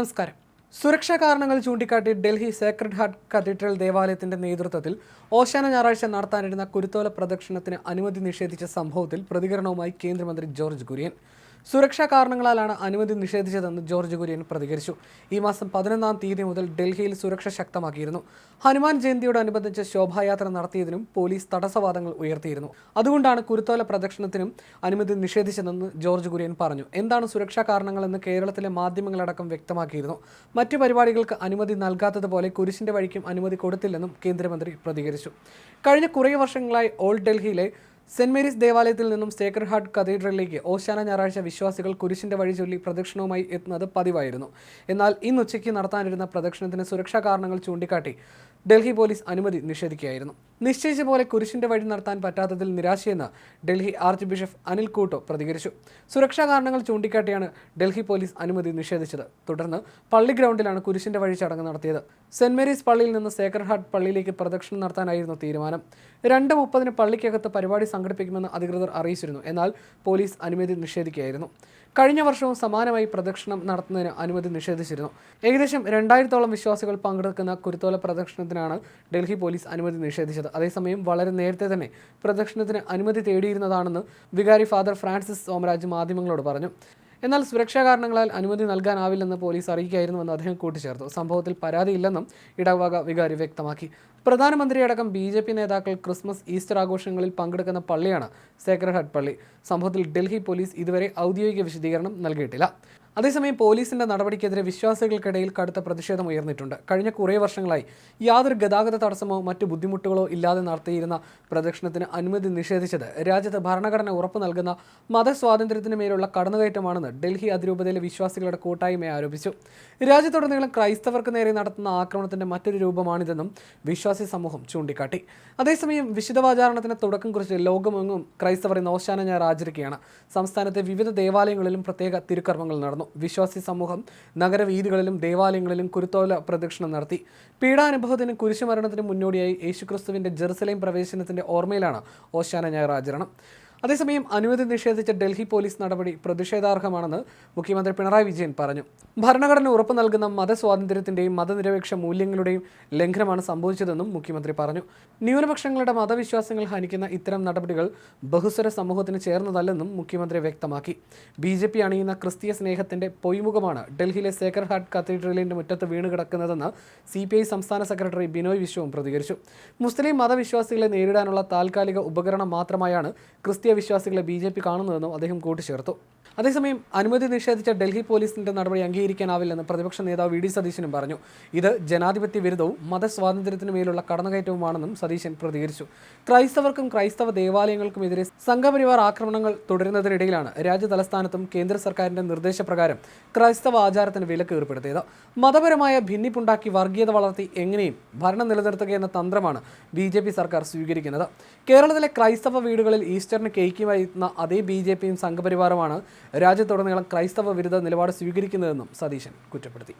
നമസ്കാരം. സുരക്ഷാ കാരണങ്ങൾ ചൂണ്ടിക്കാട്ടി ഡൽഹി സേക്രഡ് ഹാർട്ട് കത്തീഡ്രൽ ദേവാലയത്തിന്റെ നേതൃത്വത്തിൽ ഓശാന ഞായറാഴ്ച നടത്താനിരുന്ന കുരുത്തോല പ്രദക്ഷിണത്തിന് അനുമതി നിഷേധിച്ച സംഭവത്തിൽ പ്രതികരണവുമായി കേന്ദ്രമന്ത്രി ജോർജ് കുര്യൻ. സുരക്ഷാ കാരണങ്ങളാലാണ് അനുമതി നിഷേധിച്ചതെന്ന് ജോർജ് കുര്യൻ പ്രതികരിച്ചു. ഈ മാസം പതിനൊന്നാം തീയതി മുതൽ ഡൽഹിയിൽ സുരക്ഷ ശക്തമാക്കിയിരുന്നു. ഹനുമാൻ ജയന്തിയോടനുബന്ധിച്ച് ശോഭായാത്ര നടത്തിയതിനും പോലീസ് തടസ്സവാദങ്ങൾ ഉയർത്തിയിരുന്നു. അതുകൊണ്ടാണ് കുരുത്തോല പ്രദക്ഷിണത്തിനും അനുമതി നിഷേധിച്ചതെന്ന് ജോർജ് കുര്യൻ പറഞ്ഞു. എന്താണ് സുരക്ഷാ കാരണങ്ങളെന്ന് കേരളത്തിലെ മാധ്യമങ്ങളടക്കം വ്യക്തമാക്കിയിരുന്നു. മറ്റു പരിപാടികൾക്ക് അനുമതി നൽകാത്തതുപോലെ കുരിശിന്റെ വഴിക്കും അനുമതി കൊടുത്തില്ലെന്നും കേന്ദ്രമന്ത്രി പ്രതികരിച്ചു. കഴിഞ്ഞ കുറേ വർഷങ്ങളായി ഓൾഡ് ഡൽഹിയിലെ സെന്റ് മേരീസ് ദേവാലയത്തിൽ നിന്നും സേക്രഡ് ഹാർട്ട് കത്തീഡ്രലിലേക്ക് ഓശാന ഞായറാഴ്ച വിശ്വാസികൾ കുരിശിന്റെ വഴി ചൊല്ലി പ്രദക്ഷിണവുമായി എത്തുന്നത് പതിവായിരുന്നു. എന്നാൽ ഇന്ന് ഉച്ചയ്ക്ക് നടത്താനിരുന്ന പ്രദക്ഷിണത്തിന് സുരക്ഷാ കാരണങ്ങൾ ചൂണ്ടിക്കാട്ടി ഡൽഹി പോലീസ് അനുമതി നിഷേധിക്കുകയായിരുന്നു. നിശ്ചയിച്ച പോലെ കുരിശിന്റെ വഴി നടത്താൻ പറ്റാത്തതിൽ നിരാശയെന്ന് ഡൽഹി ആർച്ച് ബിഷപ്പ് അനിൽ കൂട്ടോ പ്രതികരിച്ചു. സുരക്ഷാ കാരണങ്ങൾ ചൂണ്ടിക്കാട്ടിയാണ് ഡൽഹി പോലീസ് അനുമതി നിഷേധിച്ചത്. തുടർന്ന് പള്ളി ഗ്രൗണ്ടിലാണ് കുരിശിന്റെ വഴി ചടങ്ങ് നടത്തിയത്. സെന്റ് മേരീസ് പള്ളിയിൽ നിന്ന് സേക്രഡ് ഹാർട്ട് പള്ളിയിലേക്ക് പ്രദക്ഷിണം നടത്താനായിരുന്നു തീരുമാനം. രണ്ട് മുപ്പതിന് പള്ളിക്കകത്ത് പരിപാടി സംഘടിപ്പിക്കുമെന്ന് അധികൃതർ അറിയിച്ചിരുന്നു. എന്നാൽ പോലീസ് അനുമതി നിഷേധിക്കുകയായിരുന്നു. കഴിഞ്ഞ വർഷവും സമാനമായി പ്രദക്ഷിണം നടത്തുന്നതിന് അനുമതി നിഷേധിച്ചിരുന്നു. ഏകദേശം രണ്ടായിരത്തോളം വിശ്വാസികൾ പങ്കെടുക്കുന്ന കുരുത്തോല പ്രദക്ഷിണത്തിനാണ് ഡൽഹി പോലീസ് അനുമതി നിഷേധിച്ചത്. അതേസമയം വളരെ നേരത്തെ തന്നെ പ്രദക്ഷിണത്തിന് അനുമതി തേടിയിരുന്നതാണെന്ന് വികാരി ഫാദർ ഫ്രാൻസിസ് സോമരാജ് മാധ്യമങ്ങളോട് പറഞ്ഞു. എന്നാൽ സുരക്ഷാ കാരണങ്ങളാൽ അനുമതി നൽകാനാവില്ലെന്ന് പോലീസ് അറിയിക്കുകയായിരുന്നുവെന്ന് അദ്ദേഹം കൂട്ടിച്ചേർത്തു. സംഭവത്തിൽ പരാതിയില്ലെന്നും ഇടവക വികാരി വ്യക്തമാക്കി. പ്രധാനമന്ത്രിയടക്കം ബി ജെ പി നേതാക്കൾ ക്രിസ്മസ് ഈസ്റ്റർ ആഘോഷങ്ങളിൽ പങ്കെടുക്കുന്ന പള്ളിയാണ് സേക്രഡ് ഹട്ട് പള്ളി. സംഭവത്തിൽ ഡൽഹി പോലീസ് ഇതുവരെ ഔദ്യോഗിക വിശദീകരണം നൽകിയിട്ടില്ല. അതേസമയം പോലീസിന്റെ നടപടിക്കെതിരെ വിശ്വാസികൾക്കിടയിൽ കടുത്ത പ്രതിഷേധം ഉയർന്നിട്ടുണ്ട്. കഴിഞ്ഞ കുറേ വർഷങ്ങളായി യാതൊരു ഗതാഗത തടസ്സമോ മറ്റു ബുദ്ധിമുട്ടുകളോ ഇല്ലാതെ നടത്തിയിരുന്ന പ്രദക്ഷിണത്തിന് അനുമതി നിഷേധിച്ചത് രാജ്യത്ത് ഭരണഘടന ഉറപ്പു നൽകുന്ന മതസ്വാതന്ത്ര്യത്തിന് മേലുള്ള കടന്നുകയറ്റമാണെന്ന് ഡൽഹി അതിരൂപതയിലെ വിശ്വാസികളുടെ കൂട്ടായ്മ ആരോപിച്ചു. രാജ്യത്തുടനീളം ക്രൈസ്തവർക്ക് നേരെ നടത്തുന്ന ആക്രമണത്തിന്റെ മറ്റൊരു രൂപമാണിതെന്നും വിശ്വാസി സമൂഹം ചൂണ്ടിക്കാട്ടി. അതേസമയം വിശുദ്ധവാചാരണത്തിന് തുടക്കം കുറിച്ച് ലോകമെങ്ങും ക്രൈസ്തവർ ഇന്ന് ഓശാന ഞായർ ആചരിക്കുകയാണ് സംസ്ഥാനത്തെ വിവിധ ദേവാലയങ്ങളിലും പ്രത്യേക തിരുക്കർമ്മങ്ങൾ നടന്നു. വിശ്വാസി സമൂഹം നഗരവീഥികളിലും ദേവാലയങ്ങളിലും കുരുത്തോല പ്രദക്ഷിണം നടത്തി. പീഡാനുഭവത്തിനും കുരിശുമരണത്തിനും മുന്നോടിയായി യേശുക്രിസ്തുവിന്റെ ജെറുസലേം പ്രവേശനത്തിന്റെ ഓർമ്മയിലാണ് ഓശാന ഞായർ ആചരണം അതേസമയം അനുമതി നിഷേധിച്ച ഡൽഹി പോലീസ് നടപടി പ്രതിഷേധാർഹമാണെന്ന് മുഖ്യമന്ത്രി പിണറായി വിജയൻ പറഞ്ഞു. ഭരണഘടന ഉറപ്പു നൽകുന്ന മതസ്വാതന്ത്ര്യത്തിന്റെയും മതനിരപേക്ഷ മൂല്യങ്ങളുടെയും ലംഘനമാണ് സംഭവിച്ചതെന്നും മുഖ്യമന്ത്രി പറഞ്ഞു. ന്യൂനപക്ഷങ്ങളുടെ മതവിശ്വാസങ്ങൾ ഹനിക്കുന്ന ഇത്തരം നടപടികൾ ബഹുസ്വര സമൂഹത്തിന് ചേർന്നതല്ലെന്നും മുഖ്യമന്ത്രി വ്യക്തമാക്കി. ബി ജെ പി അണിയുന്ന ക്രിസ്തീയ സ്നേഹത്തിന്റെ പൊയ്മുഖമാണ് ഡൽഹിയിലെ സേക്രഡ് ഹാർട്ട് കത്തീഡ്രലിന്റെ മുറ്റത്ത് വീണ് കിടക്കുന്നതെന്ന് സി പി ഐ സംസ്ഥാന സെക്രട്ടറി ബിനോയ് വിശ്വവും പ്രതികരിച്ചു. മുസ്ലിം മതവിശ്വാസികളെ നേരിടാനുള്ള താൽക്കാലിക ഉപകരണം മാത്രമായാണ് ക്രിസ്തീയ വിശ്വാസികളെ ബി ജെ പി കാണുന്നതെന്നും അദ്ദേഹം കൂട്ടിച്ചേർത്തു. അതേസമയം അനുമതി നിഷേധിച്ച ഡൽഹി പോലീസിന്റെ നടപടി അംഗീകരിക്കാനാവില്ലെന്ന് പ്രതിപക്ഷ നേതാവ് വി ഡി സതീശനും പറഞ്ഞു. ഇത് ജനാധിപത്യ വിരുദ്ധവും മതസ്വാതന്ത്ര്യത്തിനു മേലുള്ള കടന്നുകയറ്റവുമാണെന്നും സതീശൻ പ്രതികരിച്ചു. ക്രൈസ്തവർക്കും ക്രൈസ്തവ ദേവാലയങ്ങൾക്കുമെതിരെ സംഘപരിവാർ ആക്രമണങ്ങൾ തുടരുന്നതിനിടയിലാണ് രാജ്യ തലസ്ഥാനത്തും കേന്ദ്ര സർക്കാരിന്റെ നിർദ്ദേശപ്രകാരം ക്രൈസ്തവ ആചാരത്തിന് വിലക്ക് ഏർപ്പെടുത്തിയത്. മതപരമായ ഭിന്നിപ്പുണ്ടാക്കി വർഗീയത വളർത്തി എങ്ങനെയും ഭരണം നിലനിർത്തുക എന്ന തന്ത്രമാണ് ബി ജെ പി സർക്കാർ സ്വീകരിക്കുന്നത്. കേരളത്തിലെ ക്രൈസ്തവ വീടുകളിൽ ഈസ്റ്ററിന് കേക്കുമായി അതേ ബി ജെ പിയും സംഘപരിവാരമാണ് രാജ്യത്തുടനീളം ക്രൈസ്തവ വിരുദ്ധ നിലപാട് സ്വീകരിക്കുന്നതെന്നും സതീശൻ കുറ്റപ്പെടുത്തി.